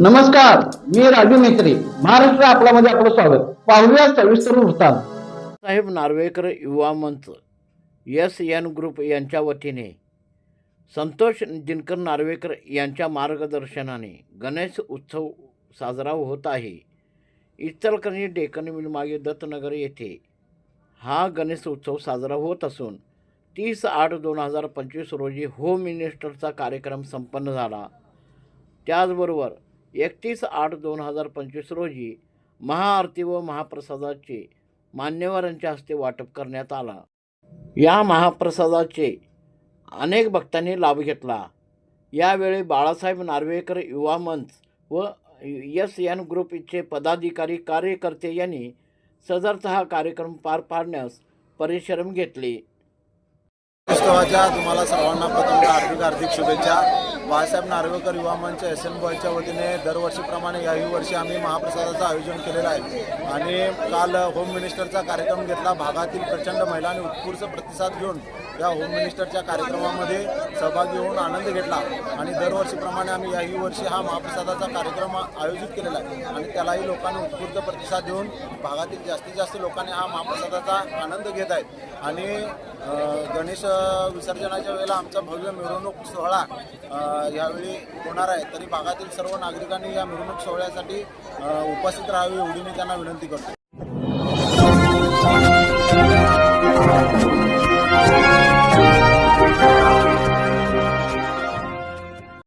नमस्कार मी राजू मेत्री महाराष्ट्र आपल्यामध्ये आपलं स्वागत. पाहूया सविस्तर वृत्तांत. साहेब नार्वेकर युवा मंच एस एन ग्रुप यांच्या वतीने संतोष दिनकर नार्वेकर यांच्या मार्गदर्शनाने गणेश उत्सव साजरा होत आहे. इचलकरणी डेक्कन मागे दत्तनगर येथे हा गणेश उत्सव साजरा होत असून तीस आठ दोन हजार पंचवीस रोजी होम मिनिस्टरचा कार्यक्रम संपन्न झाला. त्याचबरोबर एकतीस आठ दोन हजार पंचवीस रोजी महाआरती व महाप्रसादाचे मान्यवरांच्या हस्ते वाटप करण्यात आला. या महाप्रसादाचे अनेक भक्तांनी लाभ घेतला. यावेळी बाळासाहेब नार्वेकर युवा मंच व एस एन ग्रुपचे पदाधिकारी कार्यकर्ते यांनी सदरचा हा कार्यक्रम पार पाडण्यास परिश्रम घेतले. उत्सवाच्या तुम्हाला सर्वांना प्रथम हार्दिक हार्दिक शुभेच्छा. बाळासाहेब नार्वेकर युवा मंच एस एन बॉयच्या वतीने दरवर्षीप्रमाणे याही वर्षी आम्ही महाप्रसादाचं आयोजन केलेलं आहे. आणि काल होम मिनिस्टरचा कार्यक्रम घेतला. भागातील प्रचंड महिलांनी उत्कृष्ट प्रतिसाद घेऊन या होम मिनिस्टरच्या कार्यक्रमामध्ये सहभागी होऊन आनंद घेतला. आणि दरवर्षीप्रमाणे आम्ही याही वर्षी हा महाप्रसादाचा कार्यक्रम आयोजित केलेला आहे. आणि त्यालाही लोकांनी उत्स्फूर्त प्रतिसाद देऊन भागातील जास्तीत जास्त लोकांनी हा महाप्रसादाचा आनंद घेत आहेत. आणि गणेश विसर्जनाच्या वेळेला आमचा भव्य मिरवणूक सोहळा यावेळी होणार आहे. तरी भागातील सर्व नागरिकांनी या मिरवणूक सोहळ्यासाठी उपस्थित राहावी एवढी मी त्यांना विनंती करतो.